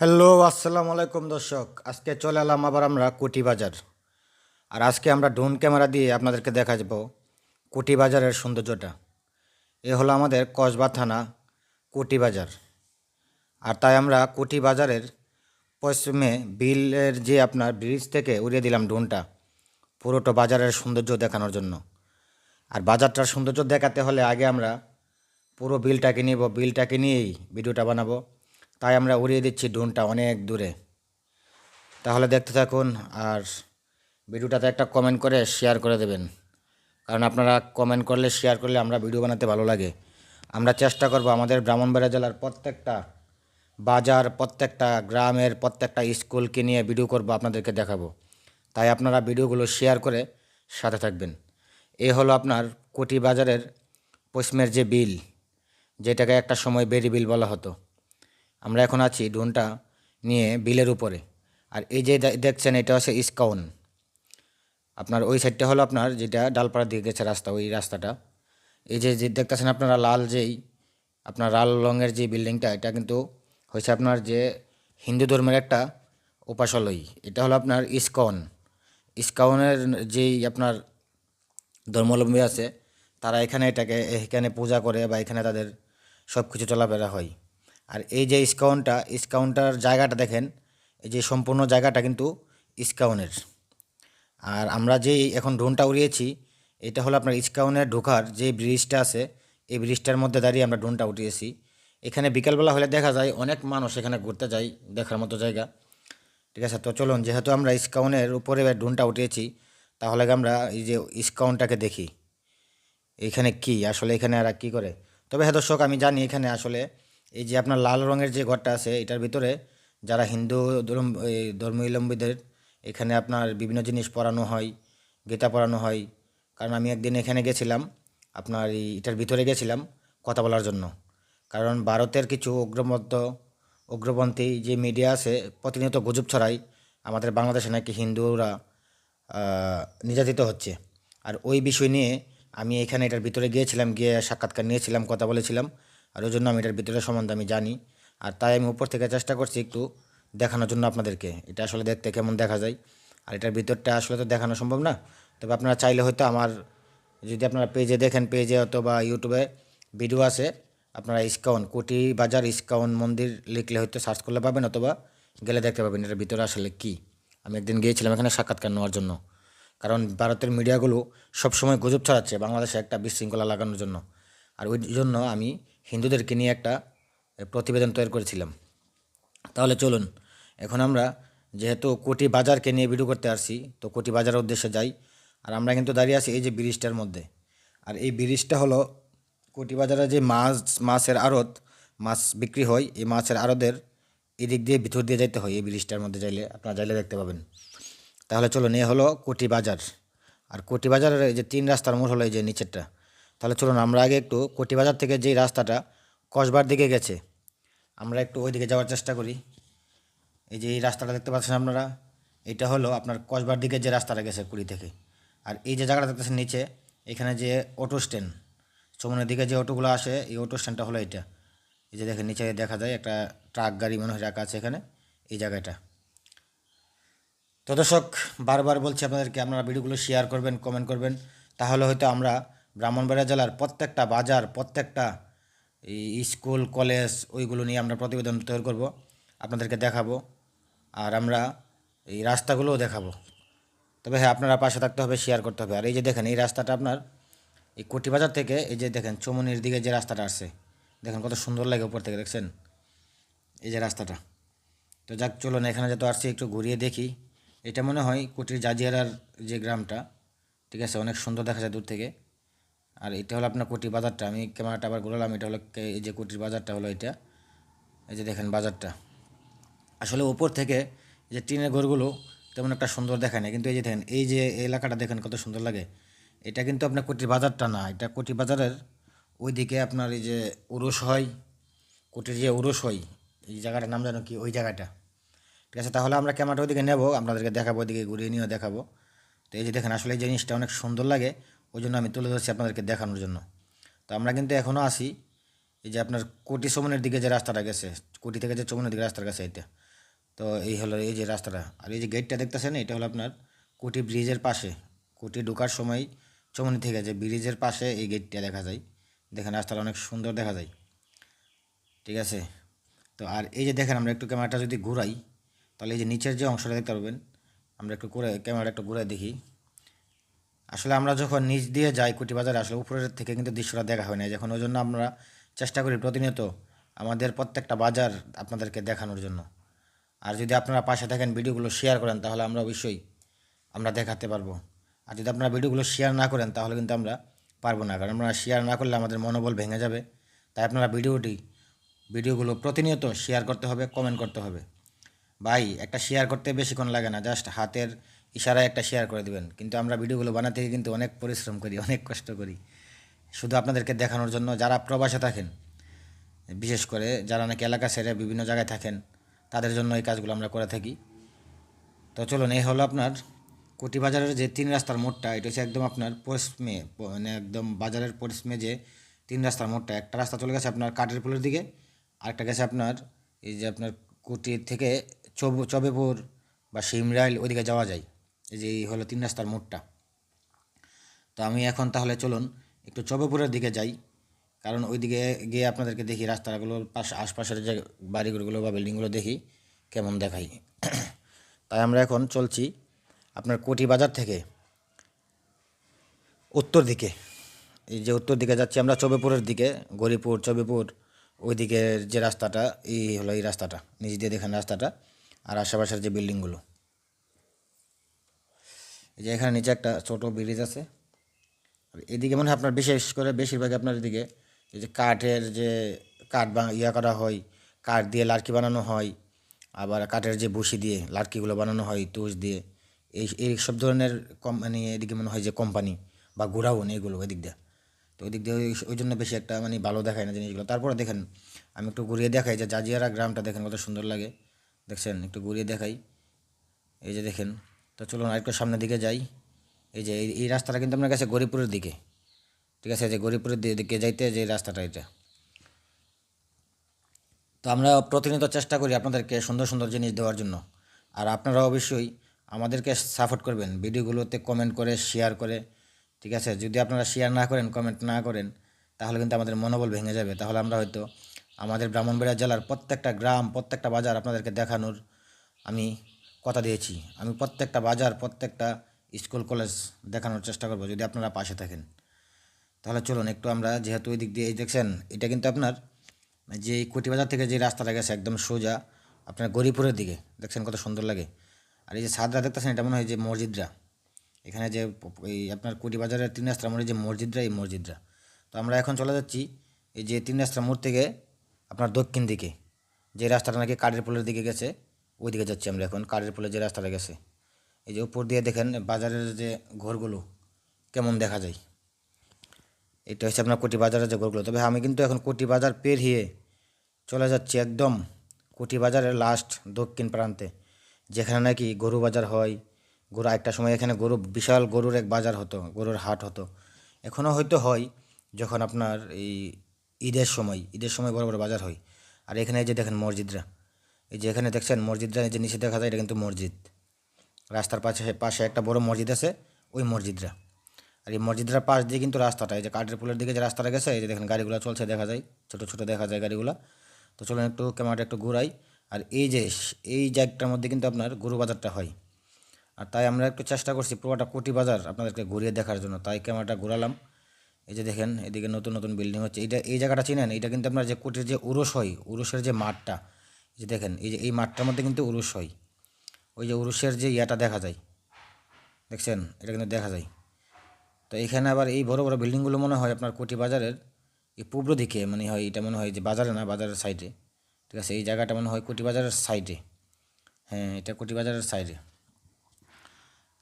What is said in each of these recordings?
Hello, আসসালামু আলাইকুম দর্শক। আজকে চলে এলাম আবার আমরা কুটি বাজার আর আজকে আমরা ড্রোন ক্যামেরা দিয়ে আপনাদেরকে দেখা যাব কুটি বাজারের সৌন্দর্যটা। এ হলো আমাদের কসবা থানা কুটি বাজার আর তাই আমরা কুটি বাজারের পশ্চিমে বিলের যে আপনার ব্রিজ থেকে উড়িয়ে দিলাম ড্রোনটা, পুরোটা বাজারের সৌন্দর্য দেখানোর জন্য। আর বাজারটার সৌন্দর্য দেখাতে হলে আগে আমরা পুরো বিলটাকে নিব। বিলটাকে নিয়েই ভিডিওটা বানাবো। তাই আমরা উড়িয়ে দিচ্ছি ড্রোনটা অনেক দূরে। তাহলে দেখতে থাকুন আর ভিডিওটাতে একটা কমেন্ট করে শেয়ার করে দেবেন। কারণ আপনারা কমেন্ট করলে শেয়ার করলে আমরা ভিডিও বানাতে ভালো লাগে। আমরা চেষ্টা করব আমাদের ব্রাহ্মণবাড়িয়া জেলার প্রত্যেকটা বাজার, প্রত্যেকটা গ্রামের, প্রত্যেকটা স্কুলকে নিয়ে ভিডিও করব, আপনাদেরকে দেখাবো। তাই আপনারা ভিডিওগুলো শেয়ার করে সাথে থাকবেন। এ হলো আপনার কোটি বাজারের পশ্চিমের যে বিল, যেটাকে একটা সময় বেরি বিল বলা হতো। আমরা এখন আছি ড্রোনটা নিয়ে বিলের উপরে। আর এই যে দেখছেন, এটা হচ্ছে ইস্কাউন আপনার ওই সাইডটা হলো আপনার যেটা ডালপাড়ার দিকে গেছে রাস্তা, ওই রাস্তাটা। এই যে যে দেখতেছেন আপনারা লাল যেই, আপনার লাল রঙের যে বিল্ডিংটা, এটা কিন্তু হয়েছে আপনার যে হিন্দু ধর্মের একটা উপাসালয় এটা হলো আপনার ইস্কন। ইস্কাউনের যেই আপনার ধর্মাবলম্বী আছে, তারা এখানে এটাকে এখানে পূজা করে বা এখানে তাদের সব কিছু চলাফেরা হয়। আর এই যে ইস্কাউনটা ইস্কাউনটার জায়গাটা দেখেন, এই যে সম্পূর্ণ জায়গাটা কিন্তু ইস্কাউনের। আর আমরা যেই এখন ড্রোনটা উড়িয়েছি, এটা হলো আপনার ইস্কাউনের ঢোকার যে ব্রিজটা আছে, এই ব্রিজটার মধ্যে দাঁড়িয়ে আমরা ড্রোনটা উঠিয়েছি। এখানে বিকালবেলা হলে দেখা যায় অনেক মানুষ এখানে ঘুরতে যায়, দেখার মতো জায়গা। ঠিক আছে, তো চলুন, যেহেতু আমরা ইস্কাউনের উপরে ড্রোনটা উঠিয়েছি, তাহলে আমরা এই যে ইস্কাউনটাকে দেখি। এখানে কি? আসলে এখানে আর কি করে? তবে হ্যাঁ দর্শক, আমি জানি এখানে আসলে এই যে আপনার লাল রঙের যে ঘরটা আছে, এটার ভিতরে যারা হিন্দু ধর্মাবলম্বীদের, এখানে আপনার বিভিন্ন জিনিস পড়ানো হয়, গীতা পড়ানো হয়। কারণ আমি একদিন এখানে গেছিলাম, আপনার এটার ভিতরে গেছিলাম কথা বলার জন্য। কারণ ভারতের কিছু উগ্রমধ্য উগ্রপন্থী যে মিডিয়া আছে, প্রতিনিয়ত গুজব ছড়ায়, আমাদের বাংলাদেশে নাকি হিন্দুরা নির্যাতিত হচ্ছে। আর ওই বিষয় নিয়ে আমি এখানে এটার ভিতরে গিয়েছিলাম, গিয়ে সাক্ষাৎকার নিয়েছিলাম, কথা বলেছিলাম। আর ওই জন্য আমি এটার ভিতরে সম্বন্ধে আমি জানি। আর তাই আমি উপর থেকে চেষ্টা করছি একটু দেখানোর জন্য আপনাদেরকে। এটা আসলে দেখতে কেমন দেখা যায়। আর এটার ভিতরটা আসলে তো দেখানো সম্ভব না। তবে আপনারা চাইলে হয়তো আমার, যদি আপনারা পেজে দেখেন, পেজে অথবা ইউটিউবে ভিডিও আছে, আপনারা ইস্কাউন কোটি বাজার ইস্কাউন মন্দির লিখলে হয়তো সার্চ করলে পাবেন অথবা গেলে দেখতে পাবেন এটার ভিতরে আসলে কী। আমি একদিন গিয়েছিলাম এখানে সাক্ষাৎকার নেওয়ার জন্য। কারণ ভারতের মিডিয়াগুলো সবসময় গুজব ছড়াচ্ছে বাংলাদেশে একটা বিশৃঙ্খলা লাগানোর জন্য। আর ওই জন্য আমি হিন্দুদেরকে নিয়ে একটা প্রতিবেদন তৈরি করেছিলাম। তাহলে চলুন, এখন আমরা যেহেতু কোটি বাজারকে নিয়ে ভিডিও করতে আসছি, তো কোটি বাজারের উদ্দেশ্যে যাই। আর আমরা কিন্তু দাঁড়িয়ে আছি এই যে ব্রিজটার মধ্যে। আর এই ব্রিজটা হলো কোটি বাজারে যে মাছ, মাছের আড়ত, মাছ বিক্রি হয়, এই মাছের আড়তের এদিক দিয়ে ভিতর দিয়ে যাইতে হয়, এই ব্রিজটার মধ্যে যাইলে, আপনারা যাইলে দেখতে পাবেন। তাহলে চলুন, এ হলো কোটি বাজার। আর কোটি বাজারের এই যে তিন রাস্তার মোড় হলো এই যে নিচেরটা। তাহলে চলুন আমরা আগে একটু কোটি বাজার থেকে যেই রাস্তাটা কসবার দিকে গেছে, আমরা একটু ওই দিকে যাওয়ার চেষ্টা করি। এই যে এই রাস্তাটা দেখতে পাচ্ছেন আপনারা, এটা হলো আপনার কসবার দিকে যে রাস্তাটা গেছে কুড়ি থেকে। আর এই যে জায়গাটা দেখতেছেন নিচে, এখানে যে অটো স্ট্যান্ড, চমনের দিকে যে অটোগুলো আসে, এই অটো স্ট্যান্ডটা হলো এটা। এই যে দেখেন, নিচে দেখা যায় একটা ট্রাক গাড়ি মনে হয় রাখা আছে এখানে, এই জায়গাটা। তো দর্শক, বারবার বলছি আপনাদেরকে, আপনারা ভিডিওগুলো শেয়ার করবেন কমেন্ট করবেন, তাহলে হয়তো আমরা ব্রাহ্মণবাড়িয়া জেলার প্রত্যেকটা বাজার, প্রত্যেকটা স্কুল, কলেজ, ওইগুলো নিয়ে আমরা প্রতিবেদন তৈরি করব, আপনাদেরকে দেখাবো, আর আমরা এই রাস্তাগুলোও দেখাবো। তবে হ্যাঁ আপনারা পাশে থাকতে হবে শেয়ার করতে হবে। আর এই যে দেখেন, এই রাস্তাটা আপনার এই কোটি বাজার থেকে এই যে দেখেন, চমনির দিকে যে রাস্তাটা আসছে, দেখেন কত সুন্দর লাগে উপর থেকে, দেখছেন? এই যে রাস্তাটা। তো যাক, চলুন, এখানে যত আসছি, একটু ঘুরিয়ে দেখি। এটা মনে হয় কুটির জাজিয়ারার যে গ্রামটা, ঠিক আছে? অনেক সুন্দর দেখা যায় দূর থেকে। আর এটা হলো আপনার কুটি বাজারটা। আমি ক্যামেরাটা আবার ঘুরালাম, এটা হলো এই যে কুটির বাজারটা হলো এটা। এই যে দেখেন বাজারটা। আসলে উপর থেকে যে টিনের ঘরগুলো তেমন একটা সুন্দর দেখায় না কিন্তু এই যে দেখেন, এই যে এলাকাটা দেখেন কত সুন্দর লাগে। এটা কিন্তু আপনার কোটি বাজারটা না, এটা কোটি বাজারের ওইদিকে আপনার এই যে উরুস হয়। কোটির যে উরুস হয়, এই জায়গাটার নাম জানো কি? ওই জায়গাটা। ঠিক আছে, তাহলে আমরা ক্যামেরাটা ওইদিকে নেব, আপনাদেরকে দেখাবো, ওইদিকে ঘুরিয়ে নিয়েও দেখাবো। তো এই যে দেখেন, আসলে এই জিনিসটা অনেক সুন্দর লাগে। ওই জন্য আমি তুলে ধরছি আপনাদেরকে দেখানোর জন্য। তো আমরা কিন্তু এখনও আসি এই যে আপনার কোটি চমনের দিকে যে রাস্তাটা গেছে, কোটি থেকে যে চমনের দিকে রাস্তাটা গেছে এটা তো এই হলো এই যে রাস্তাটা। আর এই যে গেটটা দেখতেছেন, এটা হলো আপনার কোটি ব্রিজের পাশে। কোটি ঢোকার সময় চমনি থেকে যে ব্রিজের পাশে এই গেটটা দেখা যায়। দেখেন রাস্তাটা অনেক সুন্দর দেখা যায়। ঠিক আছে? তো আর এই যে দেখেন, আমরা একটু ক্যামেরাটা যদি ঘুরাই, তাহলে এই যে নিচের যে অংশটা দেখতে পারবেন, আমরা একটু করে ক্যামেরাটা একটু ঘুরে দেখি। আসলে আমরা যখন নিচ দিয়ে যাই কুটি বাজারে আসলে উপরের থেকে কিন্তু দৃশ্যটা দেখা হয় না যখন ওই জন্য আমরা চেষ্টা করি প্রতিনিয়ত আমাদের প্রত্যেকটা বাজার আপনাদেরকে দেখানোর জন্য। আর যদি আপনারা পাশে থাকেন, ভিডিওগুলো শেয়ার করেন, তাহলে আমরা অবশ্যই আমরা দেখাতে পারব। আর যদি আপনারা ভিডিওগুলো শেয়ার না করেন, তাহলে কিন্তু আমরা পারব না। কারণ আমরা শেয়ার না করলে আমাদের মনোবল ভেঙে যাবে। তাই আপনারা ভিডিওটি, ভিডিওগুলো প্রতিনিয়ত শেয়ার করতে হবে কমেন্ট করতে হবে। ভাই, একটা শেয়ার করতে বেশিক্ষণ লাগে না জাস্ট হাতের ইশারায় একটা শেয়ার করে দেবেন। কিন্তু আমরা ভিডিওগুলো বানাতে কিন্তু অনেক পরিশ্রম করি, অনেক কষ্ট করি। শুধু আপনাদেরকে দেখানোর জন্য যারা প্রবাসে থাকেন, বিশেষ করে যারা নাকি এলাকা ছেড়ে বিভিন্ন জায়গায় থাকেন, তাদের জন্য এই কাজগুলো আমরা করে থাকি। তো চলুন, এই হলো আপনার কোটি বাজারের যে তিন রাস্তার মোড়টা, এটা হচ্ছে একদম আপনার পশ্চিমে প- মানে একদম বাজারের পশ্চিমে যে তিন রাস্তার মোড়টা। একটা রাস্তা চলে গেছে আপনার কাঠের পুলের দিকে, আরেকটা গেছে আপনার এই যে আপনার কুটি থেকে চব, চবেপুর বা সিমরাইল ওইদিকে যাওয়া যায়। এই যে এই হলো তিন রাস্তার মোড়টা। তো আমি এখন তাহলে চলুন একটু চবেপুরের দিকে যাই, কারণ ওইদিকে গিয়ে আপনাদেরকে দেখি রাস্তাগুলোর পাশ, আশপাশের যে বাড়িগুলো বা বিল্ডিংগুলো দেখি, কেমন দেখাই। তাই আমরা এখন চলছি আপনার কোটি বাজার থেকে উত্তর দিকে। এই যে উত্তর দিকে যাচ্ছি আমরা চবেপুরের দিকে গরিপুর চবেপুর ওই দিকের যে রাস্তাটা, এই হলো এই রাস্তাটা, নিচ দিয়ে দেখেন রাস্তাটা, আর আশেপাশের যে বিল্ডিংগুলো। এই যে এখানে নিচে একটা ছোট ব্রিজ আছে। আর এদিকে মনে আপনার বিশেষ করে বেশিরভাগ আপনার এদিকে এই যে কাঠের যে কাঠ বা ইয়া করা হয়, কাঠ দিয়ে লার্কি বানানো হয়, আবার কাঠের যে বসি দিয়ে লার্কিগুলো বানানো হয়, তুষ দিয়ে, এই এই সব ধরনের কোম্পানি এদিকে মনে হয় যে কোম্পানি বা গোডাউন এগুলো এদিক দিয়ে। তো ওই দিক দিয়ে ওই- ওই জন্য বেশি একটা মানে ভালো দেখায় না জিনিসগুলো। তারপরে দেখেন, আমি একটু ঘুরিয়ে দেখাই যে জাজিয়ারা গ্রামটা দেখেন কত সুন্দর লাগে। দেখছেন, একটু ঘুরিয়ে দেখাই। এই যে দেখেন তো চলুন আরেকটু সামনের দিকে যাই। এই যে, এই- রাস্তাটা কিন্তু আপনার কাছে গরিপুরের দিকে। ঠিক আছে যে গরিপুরের দিকে যাইতে যে রাস্তাটা এটা। তো আমরা প্রতিনিয়ত চেষ্টা করি আপনাদেরকে সুন্দর সুন্দর জিনিস দেওয়ার জন্য। আর আপনারা অবশ্যই আমাদেরকে সাপোর্ট করবেন। ভিডিওগুলোতে কমেন্ট করে, শেয়ার করে। ঠিক আছে, যদি আপনারা শেয়ার না করেন, কমেন্ট না করেন, তাহলে কিন্তু আমাদের মনোবল ভেঙে যাবে। তাহলে আমরা হয়তো আমাদের ব্রাহ্মণবাড়িয়া জেলার প্রত্যেকটা গ্রাম, প্রত্যেকটা বাজার আপনাদেরকে দেখানোর আমি কথা দিয়েছি। আমি প্রত্যেকটা বাজার, প্রত্যেকটা স্কুল, কলেজ দেখানোর চেষ্টা করব, যদি আপনারা পাশে থাকেন। তাহলে চলুন, একটু আমরা যেহেতু ওই দিক দিয়ে এই দেখছেন, এটা কিন্তু আপনার, যে এই কোটিবাজার থেকে যে রাস্তাটা গেছে একদম সোজা, আপনার গরিপুরের দিকে, দেখছেন কত সুন্দর লাগে। আর এই যে সাদরা দেখতেছেন, এটা মনে হয় যে মসজিদরা। এখানে যে এই আপনার কোটিবাজারের তিন রাস্তার মোড়ে যে মসজিদরা, এই মসজিদরা। তো আমরা এখন চলে যাচ্ছি, এই যে তিন রাস্তার মোড় থেকে আপনার দক্ষিণ দিকে, যে রাস্তাটা নাকি কাঠের পোলের দিকে গেছে ওই দিকে যাচ্ছি আমরা এখন। কাঠের পোলের যে রাস্তাটা গেছে, এই যে উপর দিয়ে দেখেন, বাজারের যে ঘরগুলো কেমন দেখা যায়। এটা হচ্ছে আপনার কোটি বাজারের যে ঘরগুলো। তবে আমি কিন্তু এখন কোটি বাজার পেরিয়ে চলে যাচ্ছি একদম কোটি বাজারের লাস্ট দক্ষিণ প্রান্তে, যেখানে নাকি গরু বাজার হয়। গরু একটা সময় এখানে গরু, বিশাল গরুর এক বাজার হতো, গরুর হাট হতো। এখনও হয়তো হয় যখন আপনার এই ঈদের সময় ঈদের সময় বড় বড় বাজার হয়। আর এখানে যে দেখেন মসজিদরা এই যে এখানে দেখছেন মসজিদরা যে নিচে দেখা যায় এটা কিন্তু মসজিদ। রাস্তার পাশে পাশে একটা বড় মসজিদ আছে, ওই মসজিদরা। আর এই মসজিদের পাশ দিয়ে কিন্তু রাস্তাটা, এই যে কাঠের পুলের দিকে যে রাস্তাটা গেছে, এই যে দেখেন গাড়িগুলো চলছে দেখা যায়, ছোট ছোট দেখা যায় গাড়িগুলো। তো চলুন একটু ক্যামেরাটা একটু ঘুরাই। আর এই যে, এই জায়গাটার মধ্যে কিন্তু আপনার গরু বাজারটা হয়। আর তাই আমরা একটু চেষ্টা করছি পুরোটা কোটি বাজার আপনাদেরকে ঘুরিয়ে দেখার জন্য। তাই ক্যামেরাটা ঘোরালাম। এই যে দেখেন, এদিকে নতুন নতুন বিল্ডিং হচ্ছে। এইটা, এই জায়গাটা চিনেন? এটা কিন্তু আপনার যে কোটির যে উরুষ হয় উরুষের যে মাঠটা যে দেখেন, এই যে এই মাঠটার মধ্যে কিন্তু উরুষ হয়। ওই যে উরুষের যে ইয়াটা দেখা যায়, দেখছেন? এটা কিন্তু দেখা যায়। তো এখানে আবার এই বড় বড় বিল্ডিংগুলো মনে হয় আপনার কোটি বাজারের এই পূর্ব দিকে মানে হয়, এটা মনে হয় যে বাজারে না, বাজারের সাইডে। ঠিক আছে, এই জায়গাটা মনে হয় কোটি বাজারের সাইডে। হ্যাঁ এটা কোটি বাজারের সাইডে।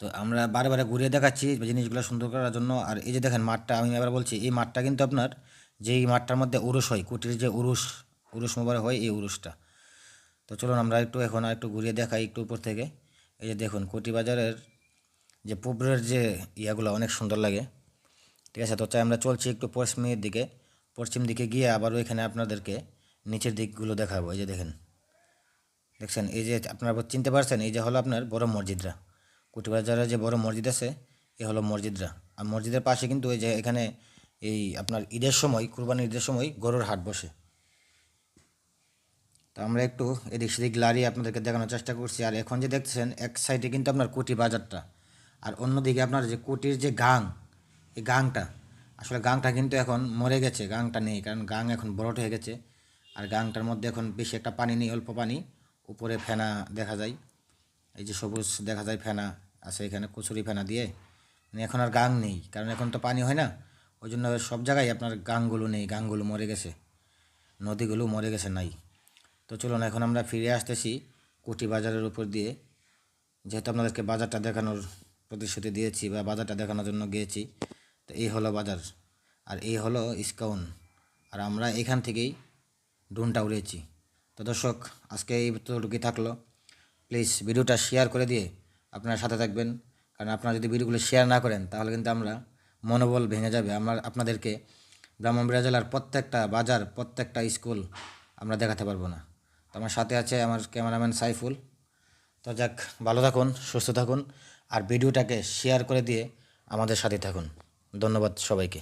তো আমরা বারে বারে ঘুরিয়ে দেখাচ্ছি জিনিসগুলো সুন্দর করার জন্য। আর এই যে দেখেন মাঠটা, আমি এবার বলছি, এই মাঠটা কিন্তু আপনার যেই মাঠটার মধ্যে উরুষ হয়, কুটির যে উরুষ উরুষ মোবারক হয়, এই উরুষটা। তো চলুন আমরা একটু এখন একটু ঘুরিয়ে দেখাই একটু উপর থেকে। এই যে দেখুন কোটি বাজারের যে পুকুরের যে ইয়াগুলো অনেক সুন্দর লাগে। ঠিক আছে, তো চাই আমরা চলছি একটু পশ্চিমের দিকে। পশ্চিম দিকে গিয়ে আবার ওইখানে আপনাদেরকে নিচের দিকগুলো দেখাবো। এই যে দেখেন, দেখছেন? এই যে আপনারা চিনতে পারছেন, এই যে হলো আপনার বড় মসজিদরা। কুটিবাজারে যে বড় মসজিদ আছে, এ হলো মসজিদরা। আর মসজিদের পাশে কিন্তু এই যে এখানে এই আপনার ঈদের সময়, কুরবানির ঈদের সময় গরুর হাট বসে। তো আমরা একটু এদিক সেদিক লাড়িয়ে আপনাদেরকে দেখানোর চেষ্টা করছি। আর এখন যে দেখছেন এক সাইডে কিন্তু আপনার কুটি বাজারটা। আর অন্যদিকে আপনার যে কুটির যে গাং, এই গাংটা, আসলে গাংটা কিন্তু এখন মরে গেছে, গাংটা নেই, কারণ গাং এখন বড়ট হয়ে গেছে। আর গাংটার মধ্যে এখন বেশি একটা পানি নেই, অল্প পানি, উপরে ফেনা দেখা যায়। এই যে সবুজ দেখা যায় ফেনা আছে এখানে, কচুরি ফেনা দিয়ে। মানে এখন আর গাং নেই, কারণ এখন তো পানি হয় না। ওই জন্য সব জায়গায় আপনার গাংগুলো নেই, গাংগুলো মরে গেছে। নদীগুলো মরে গেছে নাই। তো চলুন, এখন আমরা ফিরে আসতেছি কুটি বাজারের উপর দিয়ে। যেহেতু আপনাদেরকে বাজারটা দেখানোর প্রতিশ্রুতি দিয়েছি বা বাজারটা দেখানোর জন্য গিয়েছি, তো এই হলো বাজার আর এই হলো ইস্কাউন আর আমরা এখান থেকেই ড্রোনটা উড়িয়েছি। তো দর্শক, আজকে এই ততটুকুই থাকল। প্লিজ ভিডিওটা শেয়ার করে দিয়ে আপনারা সাথে থাকবেন। কারণ আপনারা যদি ভিডিওগুলো শেয়ার না করেন, তাহলে কিন্তু আমরা মনোবল ভেঙে যাবে। আমরা আপনাদেরকে ব্রাহ্মণবাড়িয়া জেলার প্রত্যেকটা বাজার, প্রত্যেকটা স্কুল আমরা দেখাতে পারব না। তো আমার সাথে আছে আমার ক্যামেরাম্যান সাইফুল। তো যাক, ভালো থাকুন, সুস্থ থাকুন, আর ভিডিওটাকে শেয়ার করে দিয়ে আমাদের সাথে থাকুন। ধন্যবাদ সবাইকে।